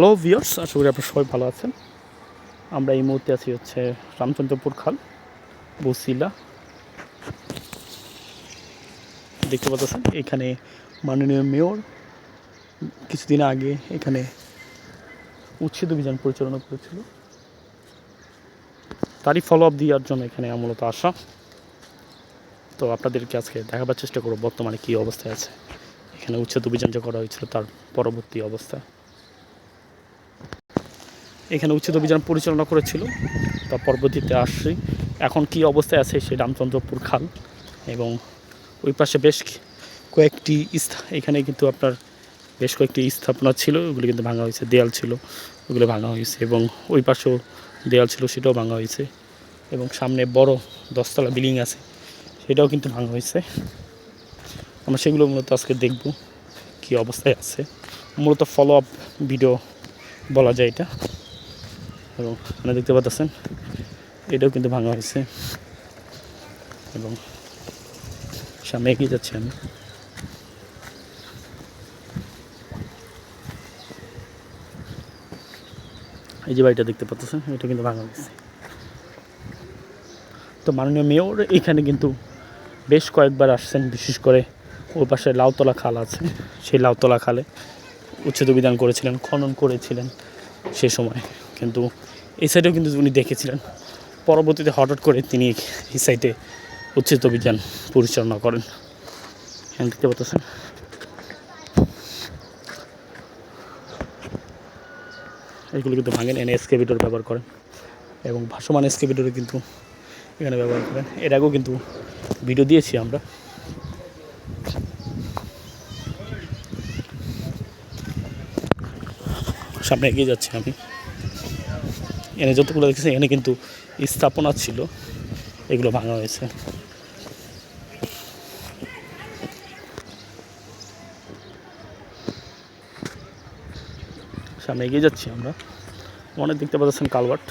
Hello viewers আশা করি আপনারা সবাই ভালো আছেন। আমরা এই মুহূর্তে আছি হচ্ছে রামচন্দ্রপুর খাল, বসিলা। দেখতে পাচ্ছেন, এখানে মাননীয় মেয়র কিছুদিন আগে এখানে উচ্ছেদ অভিযান পরিচালনা করেছিল। তারই ফলো আপ দেওয়ার জন্য এখানে মূলত আসা। তো আপনাদেরকে আজকে দেখাবার চেষ্টা করব বর্তমানে কী অবস্থায় আছে। এখানে উচ্ছেদ অভিযান যে করা হয়েছিল তার পরবর্তী অবস্থা। এখানে উচ্ছেদ অভিযান পরিচালনা করেছিল। তার পরবর্তীতে আসছি। এখন কি অবস্থায় আছে সেই রামচন্দ্রপুর খাল এবং ওই পাশে বেশ কয়েকটি এখানে কিন্তু আপনার বেশ কয়েকটি স্থাপনা ছিল, ওগুলো কিন্তু ভাঙা হয়েছে, দেয়াল ছিল, ওগুলো ভাঙা হয়েছে এবং ওই পাশেও দেয়াল ছিল, সেটাও ভাঙা হয়েছে এবং সামনে বড় দশতলা বিল্ডিং আছে, সেটাও কিন্তু ভাঙা হয়েছে। আমরা সেগুলো মূলত আজকে দেখব কী অবস্থায় আছে। মূলত ফলো আপ ভিডিও বলা যায় এটা। এবং আপনারা দেখতে পাচ্ছেন এটাও কিন্তু ভাঙা হয়েছে এবং সামনে এগিয়ে যাচ্ছি আমি। এই যে বাড়িটা দেখতে পাচ্ছেন এটা কিন্তু ভাঙা হয়েছে। তো মাননীয় মেয়র, এখানে কিন্তু বেশ কয়েকবার আসছেন, বিশেষ করে ওর পাশে লাউতলা খাল আছে, সেই লাউতলা খালে উচ্ছেদ অভিযান করেছিলেন, খনন করেছিলেন সে সময়। কিন্তু এই সাইডেও কিন্তু উনি দেখেছিলেন। পরবর্তীতে হঠাৎ করে তিনি এই সাইডে উচ্ছেদ অভিযান পরিচালনা করেন। দেখতে পাচ্ছেন এগুলো কিন্তু ভাঙেন, এনে এসকেভিটর ব্যবহার করেন এবং ভাসমান এসকেভিটরও কিন্তু এখানে ব্যবহার করেন। এর আগেও কিন্তু ভিডিও দিয়েছি আমরা। সামনে এগিয়ে যাচ্ছি আমি। এনে যতগুলো দেখেছি, এনে কিন্তু স্থাপনা ছিল। এগুলো ভাঙা হয়েছে। সামনে এগিয়ে যাচ্ছি আমরা। অনেক দেখতে পাচ্ছেন কালভার্ট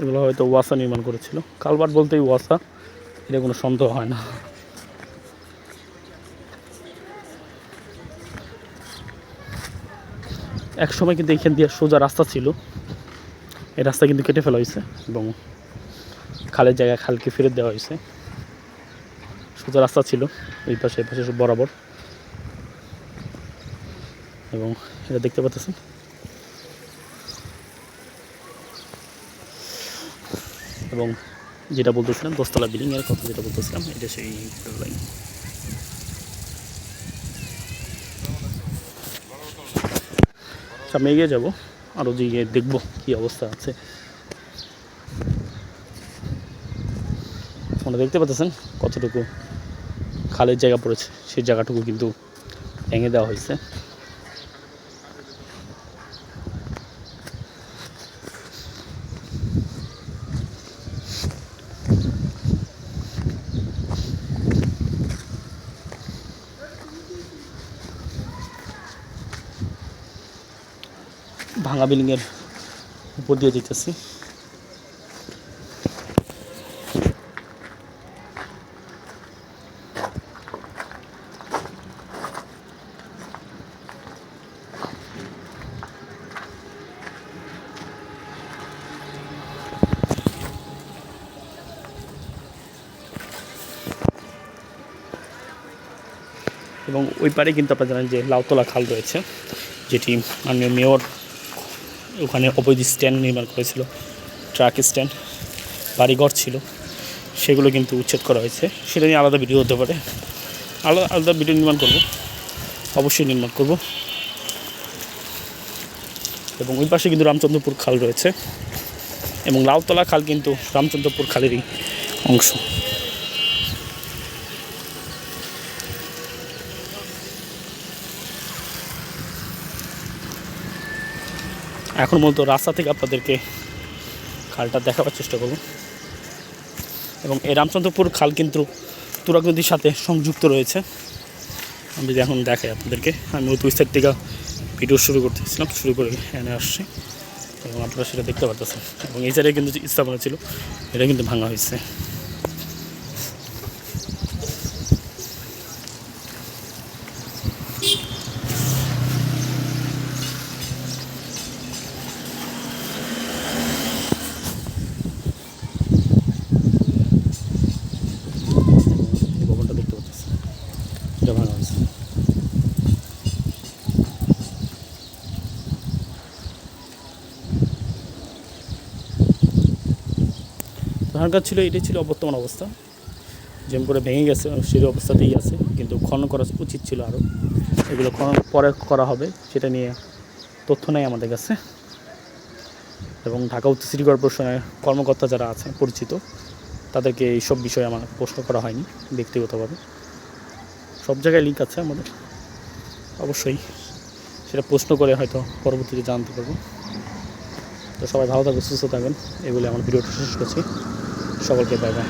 এগুলো হয়তো ওয়াসা নির্মাণ করেছিল। কালভার্ট বলতেই ওয়াসা, এটা কোনো সন্দেহ হয় না। এক সময় কিন্তু এইখান দিয়ে সোজা রাস্তা ছিল। এই রাস্তা কিন্তু কেটে ফেলা হয়েছে। এবং খালের জায়গায় খালকে ফেরত দেওয়া হয়েছে। সোজা রাস্তা ছিল এই পাশে এই পাশে সব বরাবর। এবং এটা দেখতে পাচ্ছেন? এবং যেটা বলতেছিলাম দশতলা বিল্ডিং এর কথা যেটা বলতেছিলাম এটা সেই লাইন সামনে এগিয়ে যাব। আরও যে দেখব কী অবস্থা আছে। আপনারা দেখতে পাচ্ছেন কতটুকু খালের জায়গা পড়েছে, সেই জায়গাটুকু কিন্তু ভেঙে দেওয়া হয়েছে। ভাঙা বিল্ডিংয়ের উপর দিয়ে যেতেছি এবং ওই পারে কিন্তু আপনারা জানেন যে লাউতলা খাল রয়েছে, যেটি মাননীয় মেয়র ওখানে অবৈধ স্ট্যান্ড নির্মাণ করেছিল, ট্রাক স্ট্যান্ড, বাড়িঘর ছিল, সেগুলো কিন্তু উচ্ছেদ করা হয়েছে। সেটা নিয়ে আলাদা ভিডিও হতে পারে। আলাদা আলাদা ভিডিও নির্মাণ করব। অবশ্যই নির্মাণ করব। এবং ওই পাশে কিন্তু রামচন্দ্রপুর খাল রয়েছে। এবং লাউতলা খাল কিন্তু রামচন্দ্রপুর খালেরই অংশ। এখন মূলত রাস্তা থেকে আপনাদেরকে খালটা দেখাবার চেষ্টা করব। এবং এই রামচন্দ্রপুর খাল কিন্তু তুরাগ নদীর সাথে সংযুক্ত রয়েছে। আমি যদি এখন দেখাই আপনাদেরকে। আমি ওই সাইড থেকে ভিডিও শুরু করতেছিলাম, শুরু করে এনে আসছি। এবং আপনারা সেটা দেখতে পারতেছেন। এবং এই সাইডে কিন্তু যে স্থাপনা ছিল, এটা কিন্তু ভাঙা হয়েছে। সেটা ভালো আছে। ধান গাছ ছিল, এটাই ছিল বর্তমান অবস্থা। যেমন করে ভেঙে গেছে, সেই অবস্থাতেই আছে, কিন্তু খনন করা উচিত ছিল আরও এগুলো খনন পরে করা হবে, সেটা নিয়ে তথ্য নেই আমাদের কাছে। এবং ঢাকা উত্তর সিটি কর্পোরেশনের কর্মকর্তা যারা আছেন, পরিচিত, তাদেরকে এইসব বিষয়ে আমার প্রশ্ন করা হয়নি, ব্যক্তিগতভাবে। সব জায়গায় লিঙ্ক আছে আমাদের। অবশ্যই সেটা প্রশ্ন করে হয়তো পরবর্তীতে জানতে পারব। তো সবাই ভালো থাকবে সুস্থ থাকবেন এগুলি আমার ভিডিওটা শেষ করছি। সকলকে বাই বাই